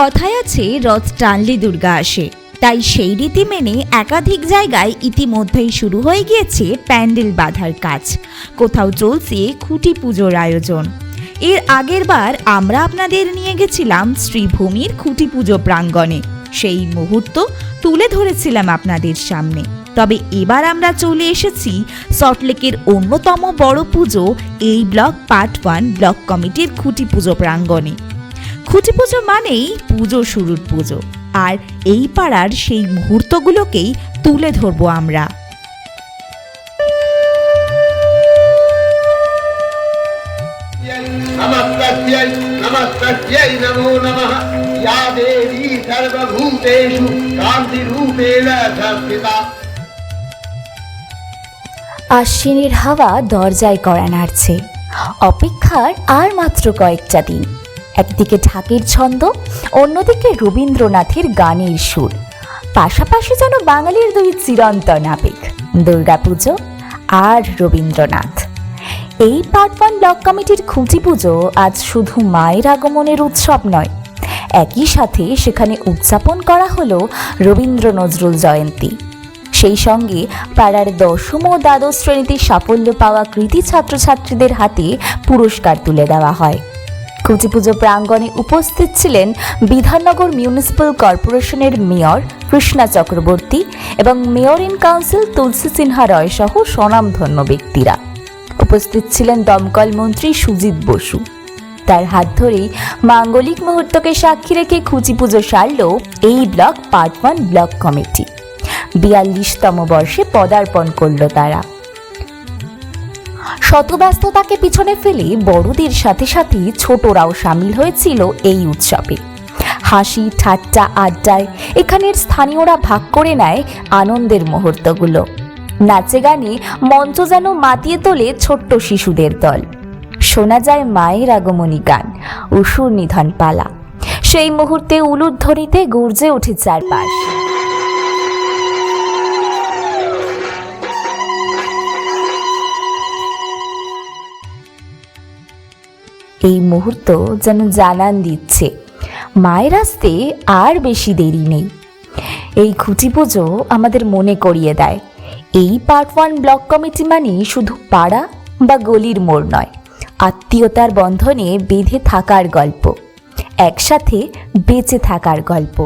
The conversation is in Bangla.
কথায় আছে, রথ টানলে দুর্গা আসে। তাই সেই রীতি মেনে একাধিক জায়গায় ইতিমধ্যেই শুরু হয়ে গিয়েছে প্যান্ডেল বাঁধার কাজ। কোথাও চলছে খুঁটি পুজোর আয়োজন। এর আগের বার আমরা আপনাদের নিয়ে গেছিলাম শ্রীভূমির খুঁটি পুজো প্রাঙ্গণে। সেই মুহূর্ত তুলে ধরেছিলাম আপনাদের সামনে। তবে এবার আমরা চলে এসেছি সল্টলেকের অন্যতম বড় পুজো, এই ব্লক পার্ট ওয়ান ব্লক কমিটির খুঁটি পুজো প্রাঙ্গণে। খুঁটি পুজো মানেই পুজো শুরুর পুজো আর এই পাড়ার সেই মুহূর্তগুলোকেই তুলে ধরবো আমরা नमस्तस्यै नमस्तस्यै नमो नमः या देवी सर्वभूतेषु कान्तिरूपेण संस्थिता আশ্বিনের হাওয়া দরজায় করা নাড়ছে অপেক্ষার আর মাত্র কয়েকটা দিন একদিকে ঢাকের ছন্দ, অন্যদিকে রবীন্দ্রনাথের গানের সুর। পাশাপাশি যেন বাঙালির দুই চিরন্তন আবেগ, দুর্গাপুজো আর রবীন্দ্রনাথ। এই পার্ট ওয়ান ব্লক কমিটির খুঁটি পুজো আজ শুধু মায়ের আগমনের উৎসব নয়। একই সাথে সেখানে উদযাপন করা হলো রবীন্দ্র নজরুল জয়ন্তী। সেই সঙ্গে পাড়ার দশম ও দ্বাদশ শ্রেণীতে সাফল্য পাওয়া কৃতি ছাত্রছাত্রীদের হাতে পুরস্কার তুলে দেওয়া হয়। কুচি পুজো প্রাঙ্গণে উপস্থিত ছিলেন বিধাননগর মিউনিসিপ্যাল কর্পোরেশনের মেয়র কৃষ্ণা চক্রবর্তী এবং mayor in council Tulsi Sinha Roy সহ স্বনামধন্য ব্যক্তিরা। উপস্থিত ছিলেন দমকল মন্ত্রী সুজিত বসু। তার হাত ধরেই মাঙ্গলিক মুহূর্তকে সাক্ষী রেখে খুচি পুজো সারল এই block part one block committee. বিয়াল্লিশতম বর্ষে পদার্পণ করল তারা। শতব্যস্ততাকে পিছনে ফেলে বড়দের সাথে সাথে ছোটরাও সামিল হয়েছিল এই উৎসবে। হাসি, ঠাট্টা আড্ডায় এখানের স্থানীয়রা ভাগ করে নেয় আনন্দের মুহূর্তগুলো। নাচে গানে মঞ্চ যেন মাতিয়ে তোলে ছোট্ট শিশুদের দল। শোনা যায় মায়ের আগমনী গান, অসুর নিধন পালা সেই মুহূর্তে উলুর উলুধ্বনিতে গর্জে ওঠে চারপাশ। এই মুহূর্ত যেন জানান দিচ্ছে। মায়ের আসতে আর বেশি দেরি নেই। এই খুঁটি পুজো আমাদের মনে করিয়ে দেয়। এই পার্ট ওয়ান ব্লক কমিটি মানে শুধু পাড়া বা গলির মোড় নয়, আত্মীয়তার বন্ধনে বেঁধে থাকার গল্প, একসাথে বেঁচে থাকার গল্প।